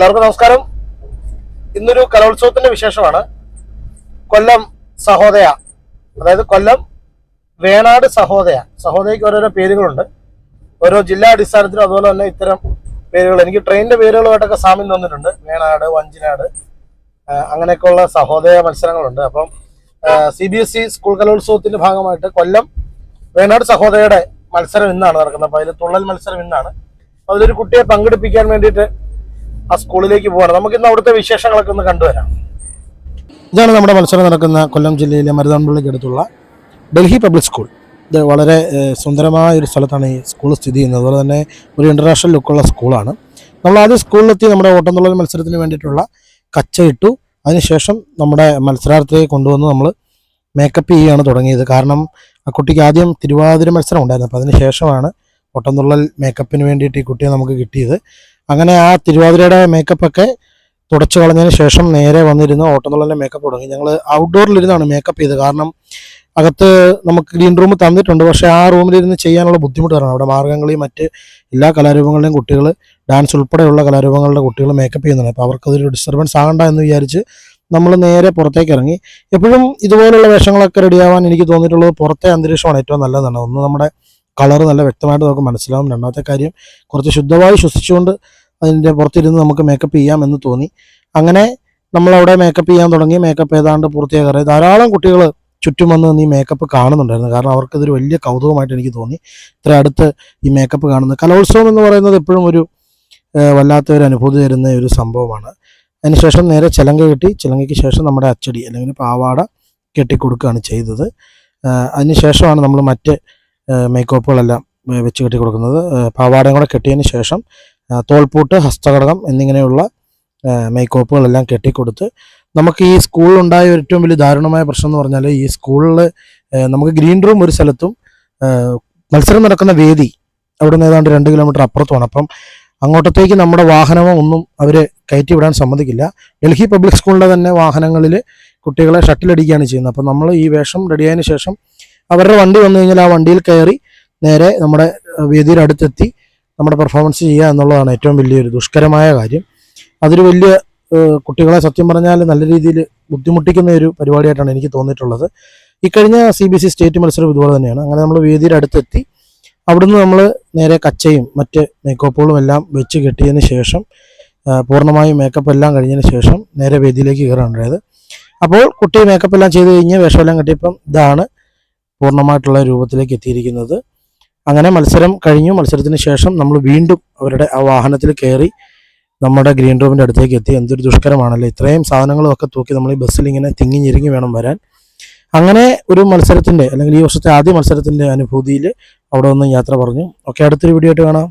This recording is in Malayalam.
എല്ലാവർക്കും നമസ്കാരം. ഇന്നൊരു കലോത്സവത്തിന്റെ വിശേഷമാണ്. കൊല്ലം സഹോദയ അതായത് കൊല്ലം വേണാട് സഹോദയ. സഹോദയക്ക് ഓരോരോ പേരുകളുണ്ട്. ഓരോ ജില്ലാ അടിസ്ഥാനത്തിലും അതുപോലെ തന്നെ ഇത്തരം പേരുകൾ. എനിക്ക് ട്രെയിനിന്റെ പേരുകളുമായിട്ടൊക്കെ സാമ്യം തന്നിട്ടുണ്ട്. വേണാട് വഞ്ചിനാട് അങ്ങനെയൊക്കെയുള്ള സഹോദയ മത്സരങ്ങളുണ്ട്. അപ്പം C B S E school കലോത്സവത്തിന്റെ ഭാഗമായിട്ട് കൊല്ലം വേണാട് സഹോദയയുടെ മത്സരം ഇന്നാണ് നടക്കുന്നത്. അപ്പൊ അതിൽ തുള്ളൽ മത്സരം ഇന്നാണ്. അതിലൊരു കുട്ടിയെ പങ്കെടുപ്പിക്കാൻ വേണ്ടിയിട്ട് ആ സ്കൂളിലേക്ക് പോകണം നമുക്ക് ഇന്ന് അവിടുത്തെ വിശേഷങ്ങളൊക്കെ ഒന്ന് കണ്ടുവരാം. ഇതാണ് നമ്മുടെ മത്സരം നടക്കുന്ന കൊല്ലം ജില്ലയിലെ മരുതാമ്പള്ളിക്ക് അടുത്തുള്ള ഡൽഹി പബ്ലിക് സ്കൂൾ. ഇത് വളരെ സുന്ദരമായ ഒരു സ്ഥലത്താണ് ഈ സ്കൂൾ സ്ഥിതി ചെയ്യുന്നത്. അതുപോലെ തന്നെ ഒരു ഇന്റർനാഷണൽ ലുക്കുള്ള സ്കൂളാണ്. നമ്മൾ ആദ്യം സ്കൂളിലെത്തി നമ്മുടെ ഓട്ടംതുള്ളൽ മത്സരത്തിന് വേണ്ടിയിട്ടുള്ള കച്ച ഇട്ടു അതിനുശേഷം നമ്മുടെ മത്സരാർത്ഥിയെ കൊണ്ടുവന്ന് നമ്മൾ മേക്കപ്പ് ചെയ്യുകയാണ് തുടങ്ങിയത്. കാരണം ആ കുട്ടിക്ക് ആദ്യം തിരുവാതിര മത്സരം ഉണ്ടായിരുന്നു. അപ്പോൾ അതിന് ശേഷമാണ് ഓട്ടംതുള്ളൽ മേക്കപ്പിന് വേണ്ടിയിട്ട് ഈ കുട്ടിയെ നമുക്ക് കിട്ടിയത്. അങ്ങനെ ആ തിരുവാതിരയുടെ മേക്കപ്പൊക്കെ തുടച്ചു കളഞ്ഞതിന് ശേഷം നേരെ വന്നിരുന്ന് ഓട്ടംതുള്ളലിന്റെ മേക്കപ്പ് തുടങ്ങി. ഞങ്ങൾ ഔട്ട്ഡോറിലിരുന്നാണ് മേക്കപ്പ് ചെയ്തത്. കാരണം അകത്ത് നമുക്ക് ഗ്രീൻ റൂം തന്നിട്ടുണ്ട്. പക്ഷേ ആ റൂമിലിരുന്ന് ചെയ്യാനുള്ള ബുദ്ധിമുട്ട് കാരണം അവിടെ മാർഗംകളി മറ്റ് എല്ലാ കലാരൂപങ്ങളുടെയും കുട്ടികൾ ഡാൻസ് ഉൾപ്പെടെയുള്ള കലാരൂപങ്ങളുടെ കുട്ടികൾ മേക്കപ്പ് ചെയ്യുന്നുണ്ട്. അപ്പോൾ അവർക്കതൊരു ഡിസ്റ്റർബൻസ് ആകണ്ട എന്ന് വിചാരിച്ച് നമ്മൾ നേരെ പുറത്തേക്ക് ഇറങ്ങി. എപ്പോഴും ഇതുപോലുള്ള വേഷങ്ങളൊക്കെ റെഡിയാവാൻ എനിക്ക് തോന്നിയിട്ടുള്ളത് പുറത്തെ അന്തരീക്ഷമാണ് ഏറ്റവും നല്ലതെന്നാണ്. ഒന്ന് നമ്മുടെ കളർ നല്ല വ്യക്തമായിട്ട് നമുക്ക് മനസ്സിലാവും. രണ്ടാമത്തെ കാര്യം കുറച്ച് ശുദ്ധമായി ശ്വസിച്ചുകൊണ്ട് അതിന്റെ പുറത്തിരുന്ന് നമുക്ക് മേക്കപ്പ് ചെയ്യാം എന്ന് തോന്നി. അങ്ങനെ നമ്മളവിടെ മേക്കപ്പ് ചെയ്യാൻ തുടങ്ങി. മേക്കപ്പ് ഏതാണ്ട് പൂർത്തിയാകാറ് ധാരാളം കുട്ടികൾ ചുറ്റും വന്ന് നീ മേക്കപ്പ് കാണുന്നുണ്ടായിരുന്നു. കാരണം അവർക്ക് ഇതൊരു വലിയ കൗതുകമായിട്ട് എനിക്ക് തോന്നി. ഇത്ര അടുത്ത് ഈ മേക്കപ്പ് കാണുന്നത്. കലോത്സവം എന്ന് പറയുന്നത് എപ്പോഴും ഒരു വല്ലാത്തൊരു അനുഭൂതി തരുന്ന ഒരു സംഭവമാണ്. അതിനുശേഷം നേരെ ചിലങ്ക കെട്ടി. ചിലങ്കയ്ക്ക് ശേഷം നമ്മുടെ അച്ചടി അല്ലെങ്കിൽ പാവാട കെട്ടിക്കൊടുക്കുകയാണ് ചെയ്തത്. അതിനുശേഷമാണ് നമ്മൾ മറ്റ് മേക്കപ്പുകളെല്ലാം വെച്ച് കെട്ടി കൊടുക്കുന്നത്. പാവാടയും കൂടെ കെട്ടിയതിന് ശേഷം ഏഹ്, തോൾപ്പൂട്ട് ഹസ്തഘടകം എന്നിങ്ങനെയുള്ള മേക്കോപ്പുകളെല്ലാം കെട്ടിക്കൊടുത്ത് നമുക്ക് ഈ സ്കൂളിലുണ്ടായ ഏറ്റവും വലിയ ദാരുണമായ പ്രശ്നം എന്ന് പറഞ്ഞാൽ ഈ സ്കൂളിൽ നമുക്ക് ഗ്രീൻ റൂം ഒരു സ്ഥലത്തും മത്സരം നടക്കുന്ന വേദി അവിടെ നിന്ന് ഏതാണ്ട് രണ്ട് കിലോമീറ്റർ അപ്പുറത്തുമാണ്. അപ്പം അങ്ങോട്ടത്തേക്ക് നമ്മുടെ വാഹനമോ ഒന്നും അവർ കയറ്റി വിടാൻ സമ്മതിക്കില്ല. ഡൽഹി പബ്ലിക് സ്കൂളിലെ തന്നെ വാഹനങ്ങളിൽ കുട്ടികളെ ഷട്ടിലടിക്കുകയാണ് ചെയ്യുന്നത്. അപ്പം നമ്മൾ ഈ വേഷം റെഡിയായതിനു ശേഷം അവരുടെ വണ്ടി വന്നു കഴിഞ്ഞാൽ ആ വണ്ടിയിൽ കയറി നേരെ നമ്മുടെ വേദിയുടെ അടുത്തെത്തി നമ്മുടെ പെർഫോമൻസ് ചെയ്യുക എന്നുള്ളതാണ് ഏറ്റവും വലിയൊരു ദുഷ്കരമായ കാര്യം. അതൊരു വലിയ കുട്ടികളെ സത്യം പറഞ്ഞാൽ നല്ല രീതിയിൽ ബുദ്ധിമുട്ടിക്കുന്ന ഒരു പരിപാടിയായിട്ടാണ് എനിക്ക് തോന്നിയിട്ടുള്ളത്. ഇക്കഴിഞ്ഞ സി ബി സി സ്റ്റേറ്റ് മത്സരം ഇതുപോലെ തന്നെയാണ്. അങ്ങനെ നമ്മൾ വേദിയുടെ അടുത്തെത്തി അവിടുന്ന് നമ്മൾ നേരെ കച്ചയും മറ്റ് മേക്കപ്പുകളും എല്ലാം വെച്ച് കെട്ടിയതിന് ശേഷം പൂർണമായും മേക്കപ്പ് എല്ലാം കഴിഞ്ഞതിന് ശേഷം നേരെ വേദിയിലേക്ക് കയറാനുണ്ടായത്. അപ്പോൾ കുട്ടി മേക്കപ്പ് എല്ലാം ചെയ്ത് കഴിഞ്ഞ് വേഷമെല്ലാം കെട്ടിയപ്പം ഇതാണ് പൂർണമായിട്ടുള്ള രൂപത്തിലേക്ക് എത്തിയിരിക്കുന്നത്. അങ്ങനെ മത്സരം കഴിഞ്ഞു. മത്സരത്തിന് ശേഷം നമ്മൾ വീണ്ടും അവരുടെ ആ വാഹനത്തിൽ കയറി നമ്മുടെ ഗ്രീൻ റൂമിന്റെ അടുത്തേക്ക് എത്തി. എന്തൊരു ദുഷ്കരമാണല്ലോ? ഇത്രയും സാധനങ്ങളും ഒക്കെ തൂക്കി നമ്മൾ ഈ ബസ്സിൽ ഇങ്ങനെ തിങ്ങി ഞെരുങ്ങി വേണം വരാൻ. അങ്ങനെ ഒരു മത്സരത്തിന്റെ അല്ലെങ്കിൽ ഈ വർഷത്തെ ആദ്യ മത്സരത്തിന്റെ അനുഭൂതിയിൽ അവിടെ ഒന്ന് യാത്ര പറഞ്ഞു. ഓക്കെ അടുത്തൊരു വീഡിയോ ആയിട്ട് കാണാം.